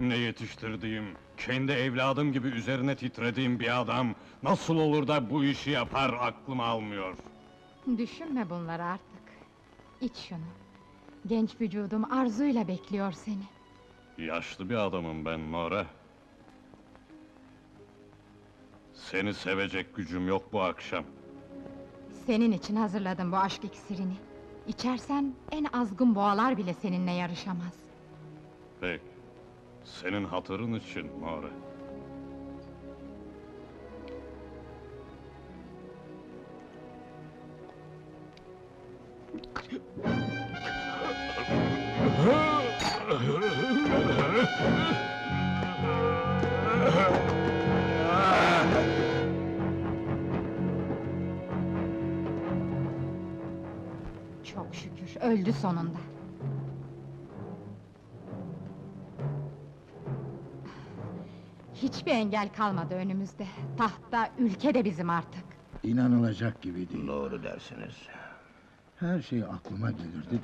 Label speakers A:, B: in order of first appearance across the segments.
A: Ne yetiştirdiğim, kendi evladım gibi üzerine titrediğim bir adam... ...nasıl olur da bu işi yapar aklım almıyor.
B: Düşünme bunları artık. İç şunu. Genç vücudum arzuyla bekliyor seni.
A: Yaşlı bir adamım ben Nora. Seni sevecek gücüm yok bu akşam.
B: Senin için hazırladım bu aşk iksirini. İçersen en azgın boğalar bile seninle yarışamaz.
A: Peki, senin hatırın için Nora.
B: Çok şükür, öldü sonunda. Hiçbir engel kalmadı önümüzde. Tahta, ülke de bizim artık.
C: İnanılacak gibi değil.
D: Doğru dersiniz.
C: Her şey aklıma gelirdi.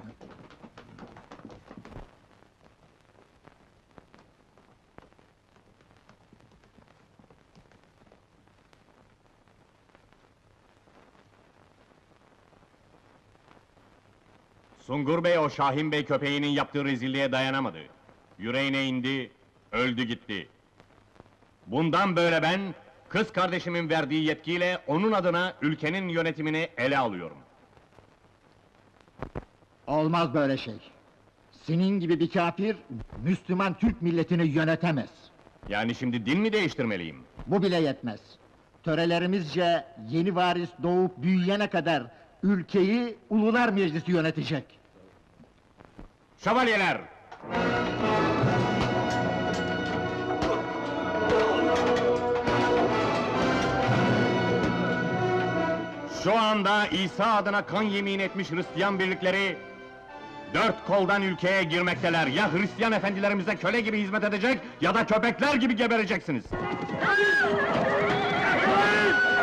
E: Sungur Bey o Şahin Bey köpeğinin yaptığı rezilliğe dayanamadı. Yüreğine indi, öldü gitti. Bundan böyle ben, kız kardeşimin verdiği yetkiyle onun adına ülkenin yönetimini ele alıyorum.
C: Olmaz böyle şey. Senin gibi bir kafir, Müslüman Türk milletini yönetemez.
E: Yani şimdi din mi değiştirmeliyim?
C: Bu bile yetmez. Törelerimizce yeni varis doğup büyüyene kadar ülkeyi Ulular Meclisi yönetecek.
E: Şövalyeler! Şu anda İsa adına kan yemin etmiş Hristiyan birlikleri dört koldan ülkeye girmekteler. Ya Hristiyan efendilerimize köle gibi hizmet edecek ya da köpekler gibi gebereceksiniz.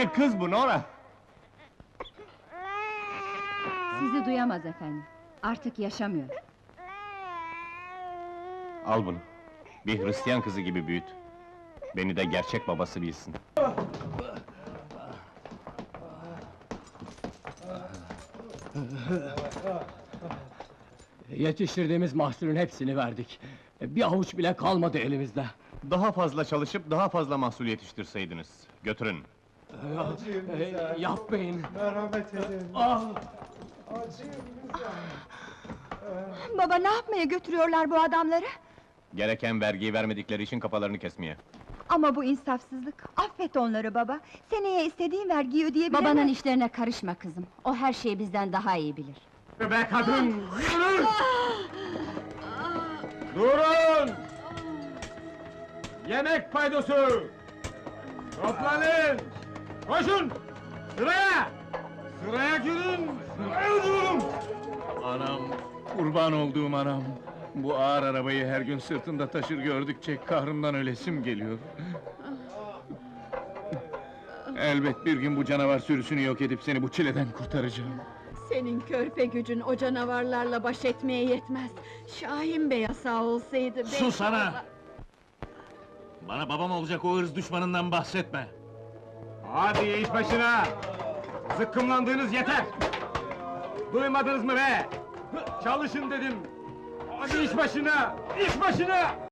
E: Bir kız bu Nora.
F: Sizi duyamaz efendim. Artık yaşamıyor.
E: Al bunu. Bir Hristiyan kızı gibi büyüt. Beni de gerçek babası bilsin.
G: Yetiştirdiğimiz mahsulün hepsini verdik. Bir avuç bile kalmadı elimizde.
E: Daha fazla çalışıp daha fazla mahsul yetiştirseydiniz. Götürün.
G: Ee, yapmayın.
F: Baba ne yapmaya götürüyorlar bu adamları?
E: Gereken vergiyi vermedikleri için kafalarını kesmeye.
H: Ama bu insafsızlık. Affet onları baba. Seneye istediğin vergiyi ödeyebilemez.
F: Babanın işlerine karışma kızım. O her şeyi bizden daha iyi bilir.
E: Be kadın! Yürü! Durun! Yemek paydosu! Toplanın! Koşun! Sıraya! Sıraya girin! Sıraya durun!
I: Anam, kurban olduğum anam. Bu ağır arabayı her gün sırtında taşır gördükçe kahrımdan ölesim geliyor. Elbet bir gün bu canavar sürüsünü yok edip seni bu çileden kurtaracağım.
J: Senin körpe gücün o canavarlarla baş etmeye yetmez. Şahin Bey sağ olsaydı... belki
I: Sus sana!
J: onlar-
I: Bana babam olacak o ırz düşmanından bahsetme.
E: Hadi iş başına! Zıkkımlandığınız yeter! Duymadınız mı be? Çalışın dedim! Hadi iş başına! İş başına!